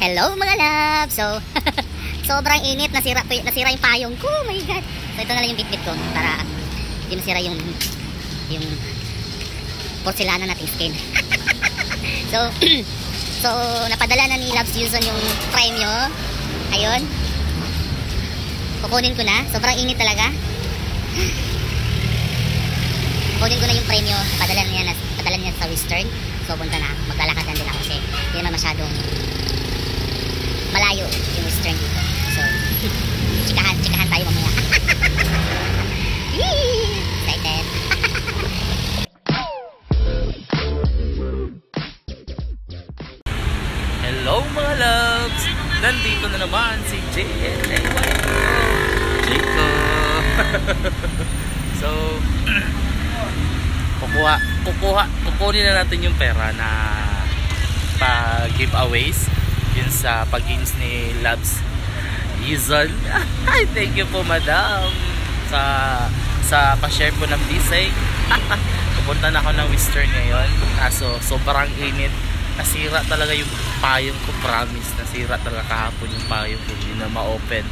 Hello mga love! So, sobrang init. Nasira, po, nasira yung payong ko. Oh my God. So, ito na lang yung bitbit ko para hindi masira yung yung porcelana nating skin. so, so, napadala na ni Loves Yuson yung premyo. Ayun. Kukunin ko na. Sobrang init talaga. Kukunin ko na yung premyo. Padala niya, na, padala niya sa Western. So, punta na. Maglalakad lang din ako kasi hindi naman masyadong malayo yung western dito. So, chikahan, chikahan tayo mamaya. Excited. Hello mga loves! Nandito na naman si JNAY ko. Jaco. so, kukuha, kukuha, kukunin na natin yung pera na pa giveaways yun sa pag-games ni Labs Yizon. Ay, thank you po madam sa sa pa-share po ng bisay. Pupunta na ako ng Western ngayon. Kaso sobrang init. Nasira talaga yung payong ko, promise. Nasira talaga kahapon yung payong ko. Hindi na ma-open.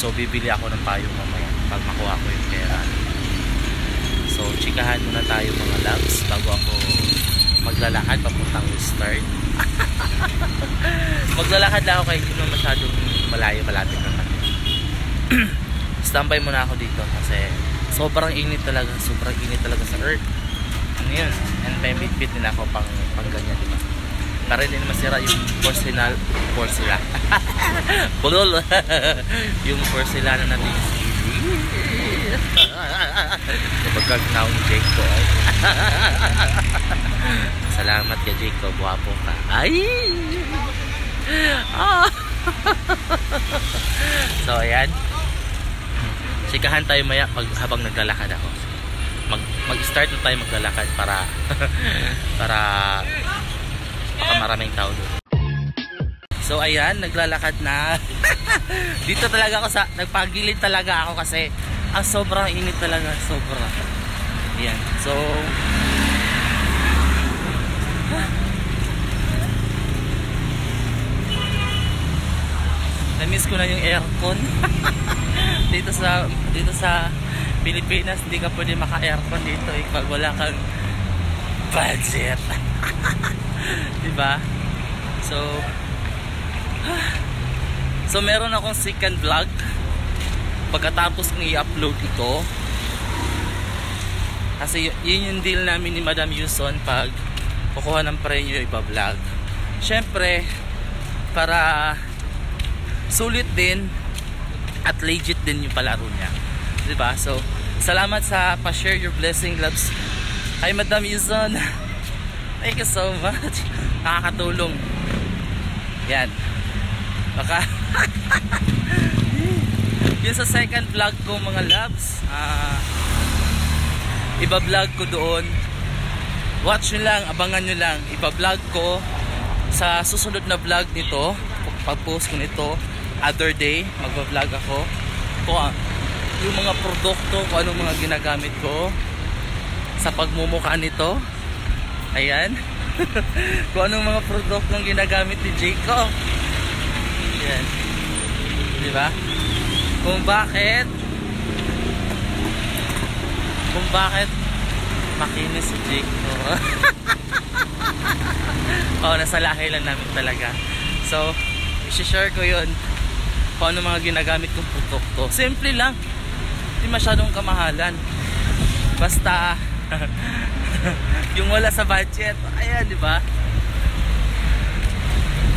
So bibili ako ng payong mamaya pag makuha ko yung pera. So chikahan muna tayo mga loves bago ako maglalakad papuntang Western. Maglalakad lang ako kayo hindi naman masyadong malayo malapit naman. Standby muna ako dito kasi sobrang init talaga, sobrang init talaga sa earth. Ano yun? And may bit nila ako pang, pang ganyan, di ba? Para hindi na masira yung porcelain, porcelain. Bulol. yung porcelana natin. Naong Jake ko ay. Salamat kay Jake ko, buwapo ka. Ay! Ah! so, ayan. Sikahan tayo maya pag, habang naglalakad ako. Mag, mag-start na tayo maglalakad para para baka maraming tao doon. So ayan, naglalakad na. Dito talaga ako sa nagpagilid talaga ako kasi ang sobrang init talaga, sobra. Ayan. So Na-miss ko na yung aircon. dito sa dito sa Pilipinas, hindi ka pwede maka-aircon dito eh, pag wala kang budget. 'Di ba? So So meron akong second vlog pagkatapos kong i-upload ito. Kasi yun yung deal namin ni Madam Yuson pag kukuha ng premyo iba-vlog. Syempre para sulit din at legit din yung palaro niya. ba? So, salamat sa pa-share your blessing loves kay Madam Yuson. Thank you so much. Nakakatulong. Yan. Baka yun sa second vlog ko mga loves. Ah iba-vlog ko doon. Watch nyo lang, abangan nyo lang. Iba-vlog ko sa susunod na vlog nito. Pag-post ko nito other day, magba-vlog ako kung yung mga produkto, kung anong mga ginagamit ko sa pagmumukha nito. Ayan. kung anong mga produkto ang ginagamit ni Jacob. Ayan. Di ba? Kung bakit kung bakit makinis si Jacob. oh, nasa lahi lang namin talaga. So, i-share ko yun kung ano mga ginagamit kong produkto. Simple lang. Hindi masyadong kamahalan. Basta yung wala sa budget. Ayan, di ba?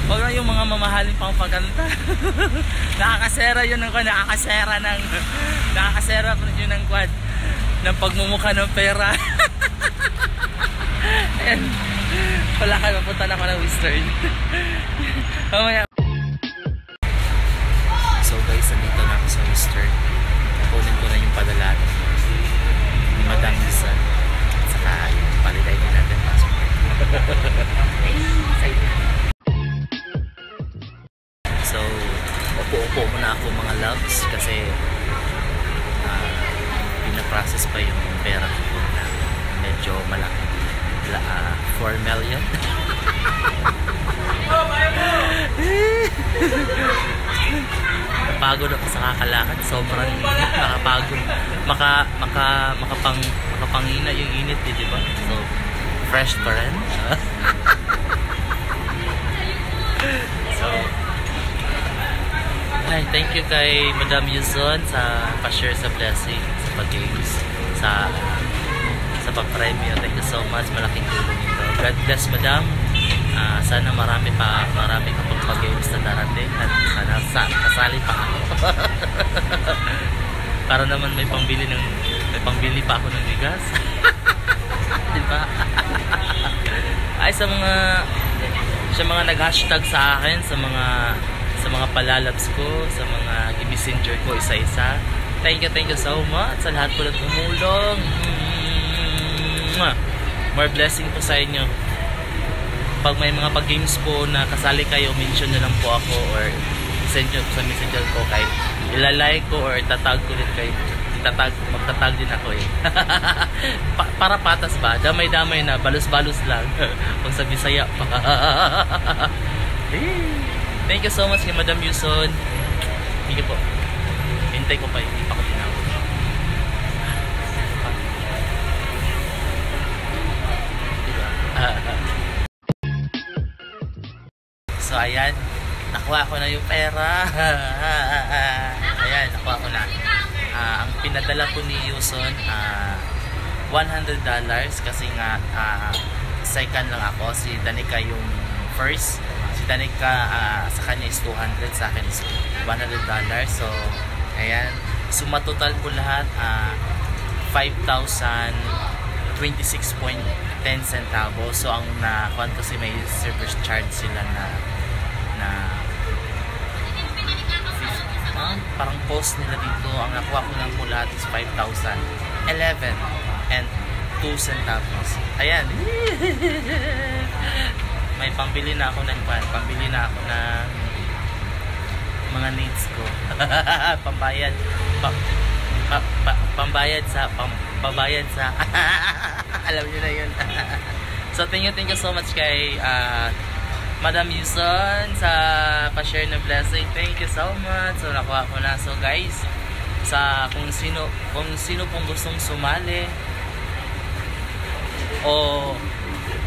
Huwag lang yung mga mamahaling pang pagkanta. nakakasera yun ng kwan. Nakakasera ng nakakasera yun ng kwan. Ng pagmumukha ng pera. Ayan. Wala ka, mapunta na ako ng Western. Mamaya. So guys, nandito na ako sa Western. Kunin ko na yung padala ni Madam Lisa. Saka yung paliday din natin. Pasok. So, upo-upo muna ako mga loves kasi uh, pinaprocess pa yung pera ko na medyo malaki. La, uh, 4 million. napapagod ako sa kakalakad. Sobrang init, nakapagod. Maka, maka, makapang, makapangina yung init, eh, di ba? So, fresh pa rin. so, ay, thank you kay Madam Yuzon sa pa-share sa blessing, pag-games, sa sa pag-premyo. Thank you so much. Malaking tulong ito. God bless, Madam. Ah, sana marami pa marami ka pang pag-games na darating at sana sa, kasali pa ako. Para naman may pangbili ng may pangbili pa ako ng bigas. Di ba? Ay sa mga sa mga nag-hashtag sa akin, sa mga sa mga palalabs ko, sa mga i-messenger ko isa-isa. Thank you, thank you so much sa lahat po na tumulong. More blessing po sa inyo. Pag may mga pag-games po na kasali kayo, mention nyo lang po ako or send nyo sa messenger ko kahit ilalike ko or tatag ko rin kayo tatag, magtatag din ako eh. pa, para patas ba? Damay-damay na, balos-balos lang. Kung sa Bisaya pa. Thank you so much kay Madam Yuson. Thank you po. Hintay ko pa, hindi so ayan, nakuha ko na yung pera. ayan, nakuha ko na. Ah, ang pinadala ko ni Yuson, ah, $100 kasi nga ah, second lang ako. Si Danica yung first. Si Danica ah, sa kanya is 200, sa akin is $100. So, ayan. Suma total po lahat ah, 5,026.10 centavos. So, ang nakuha kasi may service charge sila na na ah, parang post nila dito ang nakuha ko po lahat is 5,011 and 2 centavos. Ayan. May pambili na ako ng pan pambili na ako ng mga needs ko. Pambayad. Pa, pa, pa, pambayad sa pam, pambayad sa alam niyo na yun. So thank you thank you so much kay ah, Madam Yuson sa pa-share ng blessing. Thank you so much. So nakuha ko na. So guys, sa kung sino kung sino pong gustong sumali o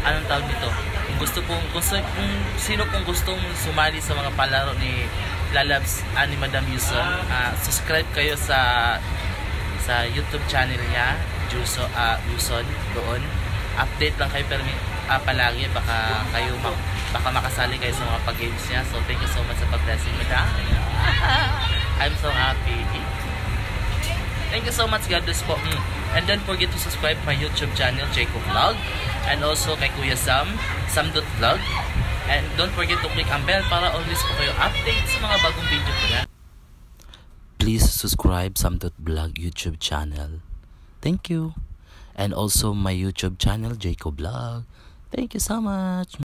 anong tawag nito? Kung gusto pong gusto kung sino pong gustong sumali sa mga palaro ni Lalabs ani Madam Yuson, ah, subscribe kayo sa sa YouTube channel niya, Juso uh, Yuson doon. Update lang kayo pero uh, palagi baka kayo mak baka makasali kayo sa mga pag-games niya. So, thank you so much sa pag-blessing mo. I'm so happy. Thank you so much, God bless po. Mm. And don't forget to subscribe my YouTube channel, Jacob Vlog. And also kay Kuya Sam, Sam.vlog. And don't forget to click ang bell para always po kayo update sa mga bagong video ko na. Please subscribe Sam.vlog YouTube channel. Thank you. And also my YouTube channel, Jacob Vlog. Thank you so much.